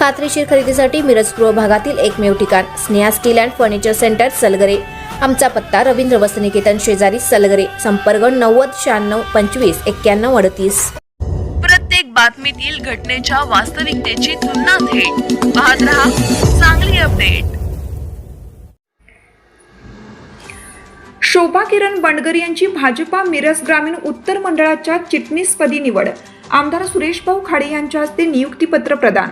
खात्रीशीर खरेदीसाठी मिरज पूर्व भागातील एकमेव ठिकाण Sneha steel and furniture centre Salgare. आमचा पत्ता रवींद्र वसनिकेतन शेजारी सलगरे संपर्क नव्वद शहाण्णव पंचवीस एक्क्याण्णव अडतीस. प्रत्येक बातमीतील घटनेच्या वास्तविकतेची तुलना थेट. पाहत रहा चांगली अपडेट. शोभा किरण बंडगर यांची भाजपा मिरज ग्रामीण उत्तर मंडळाच्या चिटणीसपदी निवड. आमदार सुरेश भाऊ खाडे यांच्या हस्ते नियुक्तीपत्र प्रदान.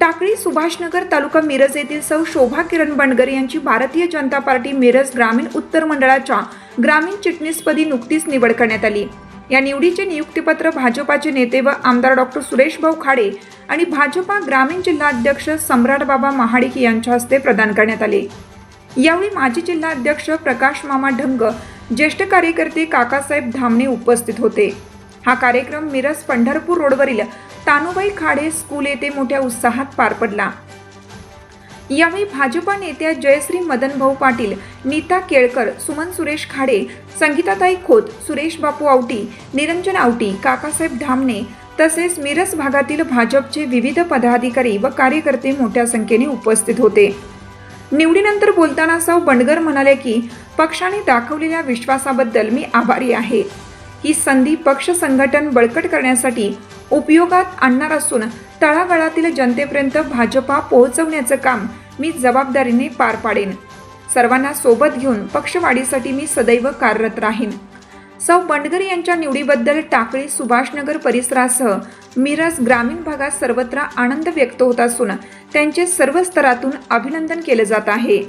टाकळी सुभाषनगर तालुका मिरज येथील सौ शोभा किरण बंडगर यांची भारतीय जनता पार्टी मिरज ग्रामीण उत्तर मंडळाच्या ग्रामीण चिटणीसपदी नुकतीच निवड करण्यात आली. या निवडीचे नियुक्तीपत्र भाजपाचे नेते व आमदार डॉक्टर सुरेश भाऊ खाडे आणि भाजपा ग्रामीण जिल्हाध्यक्ष सम्राट बाबा महाडिक यांच्या हस्ते प्रदान करण्यात आले. यावेळी माजी जिल्हाध्यक्ष प्रकाश मामा ढंग ज्येष्ठ कार्यकर्ते काकासाहेब धामणे उपस्थित होते. हा कार्यक्रम मिरज पंढरपूर रोडवरील तानुबाई खाडे स्कूल येथे मोठ्या उत्साहात पार पडला. यावेळी भाजपा नेत्या जयश्री मदनभाऊ पाटील नीता केळकर सुमन सुरेश खाडे संगीताताई खोत सुरेश बापू आवटी निरंजन आवटी काकासाहेब धामणे तसेच मिरज भागातील भाजपचे विविध पदाधिकारी व कार्यकर्ते मोठ्या संख्येने उपस्थित होते. निवडीनंतर बोलताना सौ बंडगर म्हणाले की पक्षाने दाखवलेल्या विश्वासाबद्दल मी आभारी आहे. ही संधी पक्ष संघटन बळकट करण्यासाठी उपयोगात आणणार असून तळागाळातील जनतेपर्यंत भाजपा पोहोचवण्याचं काम मी जबाबदारीने पार पाडेन. सर्वांना सोबत घेऊन पक्षवाढीसाठी मी सदैव कार्यरत राहीन. सौ बंडगर यांच्या निवडीबद्दल टाकळी सुभाषनगर परिसरासह मिरज ग्रामीण भागात सर्वत्र आनंद व्यक्त होत असून त्यांचे सर्व स्तरातून अभिनंदन केले जात आहे.